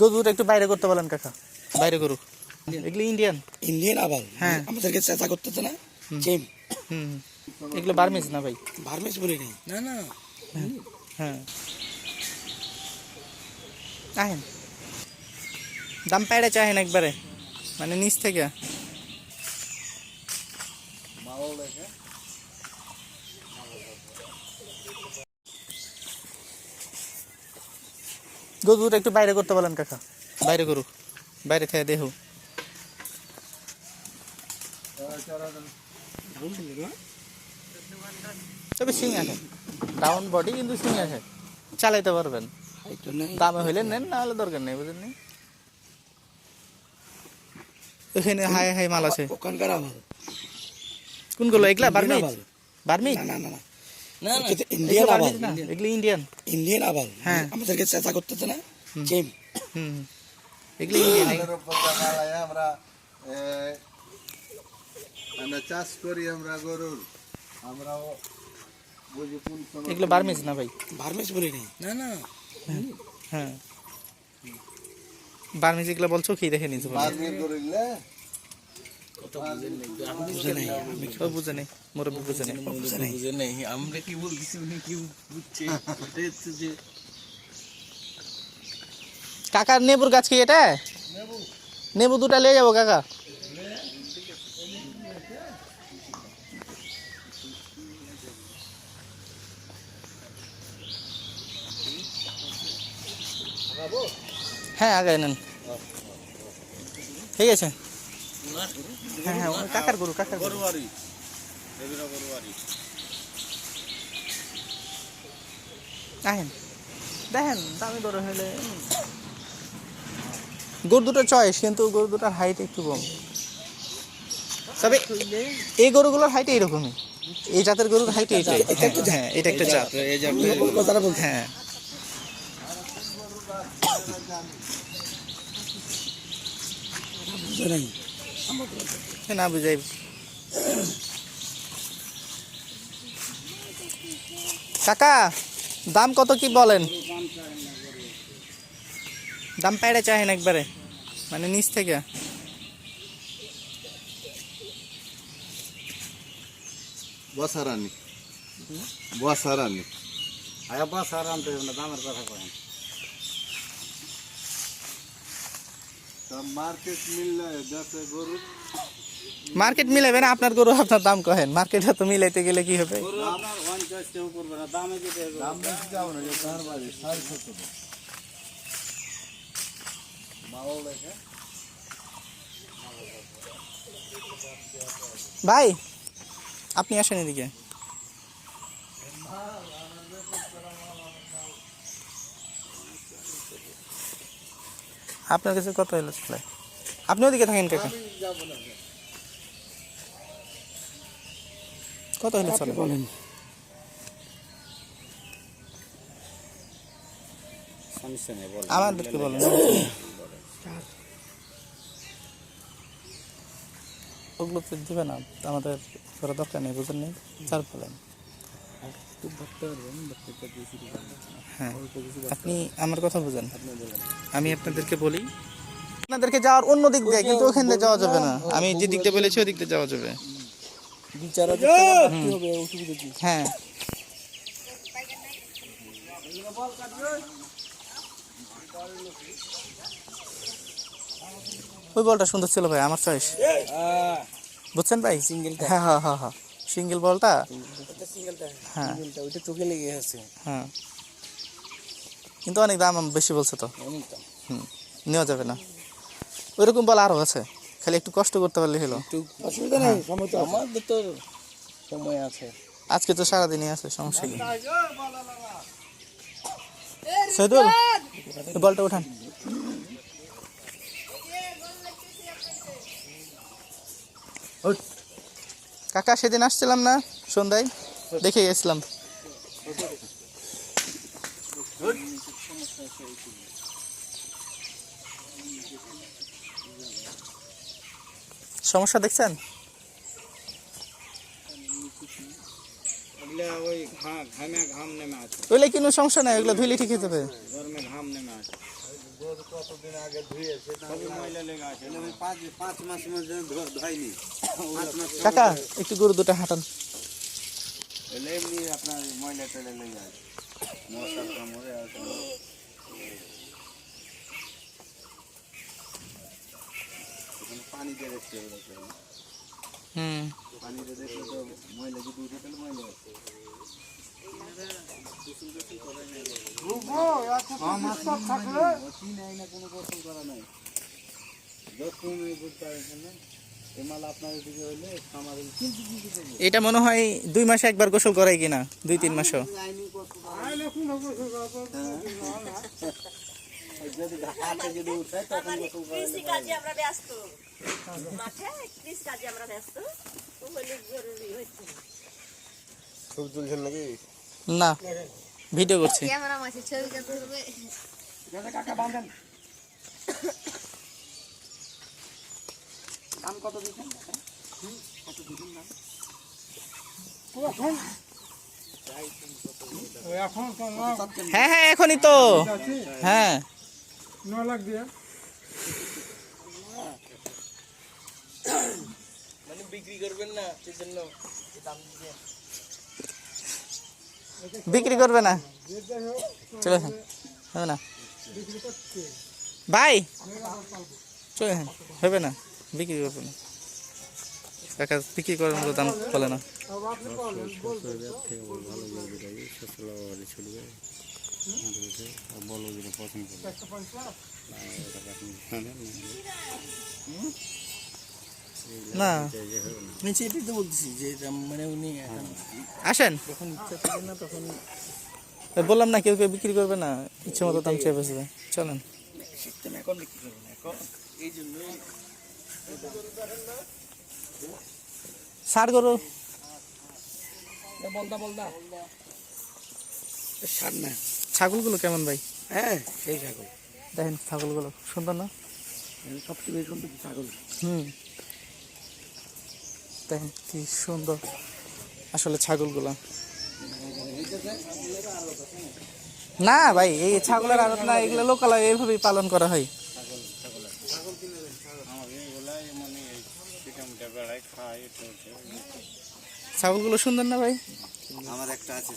গরুটা একটু বাইরে করতে বলেন কাকা। বাইরে গরু এগুলো ইন্ডিয়ান ইন্ডিয়ান আবার হ্যাঁ। আমাদেরকে চেষ্টা করতেছে না? চেম হুম এগুলো বার্মিজ না ভাই? ভার্মেস বলি নাই। না না। হ্যাঁ আহেন। দাম পেড়ে চাহেন একবারে। মানে নিচ থেকে। গরুটা একটু বাইরে করতে বলেন কাকা। বাইরে গরু বাইরে থেকে দেহ। তবে সিং আছে। ডাউন বডি কিন্তু সিং আছে। চালাইতে পারবেন। দামে হইলে নেন না হলে দরকার নেই বুঝলেন নি? এখানে হাই হাই মাল আছে। কোনগুলো এগুলা বার্মিজ? আবার। বার্মিজ? না না না। না না না ইন্ডিয়ান আবার বার্মিজ ইন্ডিয়ান ইন্ডিয়ান আবার হ্যাঁ। আমাদেরকে চেষ্টা করতেছে না? চেম হুম হুম। ইন্ডিয়ান আমাদের উপর টাকায় আমরা আমরা চাষ করি আমরা গরুর। আমরাও বুঝি কোন সময় এগুলো বার্মিজ না ভাই? বলি নাই। না না। হ্যাঁ বার্মিজ এগুলো বলছো কি? দেখে করিলে বুঝে নাই আমি ও বুঝে নেই মুরব্বী বুঝে নেই বুঝে নাই বুঝে নেই আমরা কি বলতেছি উনি কি বুঝছে এটাই হচ্ছে যে কাকার নেবুর গাছ কি এটা? নেবু দুটা নিয়ে যাব, কাকা। হ্যাঁ আগে নেন। ঠিক আছে। হ্যাঁ হ্যাঁ কাকার গরু কাকার গরু। দেখেন দামি দরে হইলে গরু দুটো চয়েস কিন্তু গরু দুটার হাইট একটু কম। তবে এই গরুগুলোর হাইট এইরকমই। এই জাতের গরুর হাইট এইটাই। হ্যাঁ এটা একটা জাত। কথাটা বলতে হ্যাঁ। বুঝে না বুঝাই। কাকা, দাম কত কি বলেন? দাম পেড়ে চাহেন একবারে মানে নিচ থেকে। বসারানি বসারানি আয়া বাস আর আনতে হবে না, দামের কথা কয়েন মার্কেট মিললে যাতে মার্কেট মিলাবে না আপনার গরু আপনার দাম কহেন। মার্কেটে তো মিলাইতে গেলে কি হবে? গরু আপনার ওয়ান চয়েস কেউ করবে না দামে যেতে হবে দাম বেশি যাও না যে তার বাড়ি সাড়ে সতেরো মাও লেখে ভাই আপনি আসেন এদিকে আপনার কাছে কত হলো চলে আপনি ওদিকে থাকেন কাকা। কত হলো চলে বলেন। আমাদেরকে বলেন। ওগুলো তো দিবে না আমাদের করা দরকার নেই বুঝলেন? নেই চার ফেলেন হ্যাঁ। আপনি আমার কথা বুঝেন। আমি আপনাদেরকে বলি আপনাদেরকে যাওয়ার অন্য দিক দিয়ে কিন্তু ওখান দিয়ে যাওয়া যাবে না। আমি যে দিক দিয়ে বলেছি ওই দিক দিয়ে যাওয়া যাবে। হ্যাঁ। ওই বলটা সুন্দর ছিল ভাই আমার চয়েস বুঝছেন ভাই? সিঙ্গেল হ্যাঁ হ্যাঁ হ্যাঁ হ্যাঁ। সিঙ্গেল বলটা? হ্যাঁ। সিঙ্গেলটা ওইটা চোখে লেগে আছে। হ্যাঁ। কিন্তু অনেক দাম বেশি বলছে তো। হুম নেওয়া যাবে না। ওইরকম বল আরও আছে। খালি একটু কষ্ট করতে পারলে হলো। অসুবিধা নেই হ্যাঁ। সময় তো আমাদের তো সময় আছে। আজকে তো সারাদিনই আছে সমস্যা সৈদুল বলটা উঠান। কাকা সেদিন আসছিলাম না সন্ধ্যায়? দেখে গেছিলাম। সমস্যা দেখছেন? ওইলে কোনো সমস্যা নাই ওগুলো ধুইলে ঠিক হয়ে যাবে। কাকা একটু গরু দুটো হাঁটান। এলে এমনি আপনার ময়লা টয়লা লেগে আছে মশা কামড়ে আছে। পানি দিয়ে রেখে ওরা হুম। পানি দিয়ে দেখলে তো ময়লা যদি উঠে তাহলে ময়লা আছে। নাই না কোনো গোসল করা নাই। যখন বুঝতে পারছেন না এটা মনে হয় দুই মাসে একবার গোসল করাই কিনা দুই তিন মাসও। না ভিডিও করছি। আমরা ব্যস্ত মাঠে কৃষি কাজে আমরা ব্যস্ত তো হলে জরুরি হচ্ছে না। ছবি তুলছেন নাকি না ভিডিও করছি ক্যামেরা মাছে ছবি কাটতে হ্যাঁ হ্যাঁ এখনই তো। হ্যাঁ। মানে বিক্রি করবেন না সেজন্য দাম দিয়ে। বিক্রি করবে না? চলে আসেন। হবে না? ভাই চলে হবে না? বিক্রি করবে না কাকা বিক্রি করার মতো দাম বলে না। না। তো বলতেছি যে মানে উনি আসেন। যখন ইচ্ছা থাকে না তখন বললাম না কেউ কেউ বিক্রি করবে না ইচ্ছে মতো দাম চেয়ে বেসবে। চলেন। এখন বিক্রি করবেন? এখন এই জন্যই ষাট গরু। বলদা বলদা। সার না। ছাগলগুলো কেমন ভাই? হ্যাঁ সেই ছাগল। দেখেন ছাগলগুলো সুন্দর না? সবচেয়ে বেশি সুন্দর ছাগল। হুম। দেখেন কি সুন্দর আসলে ছাগলগুলো। না ভাই এই ছাগলের আড়ত না এগুলো লোকাল এইভাবেই পালন করা হয়। ছাগলগুলো সুন্দর না ভাই? আমার একটা আছে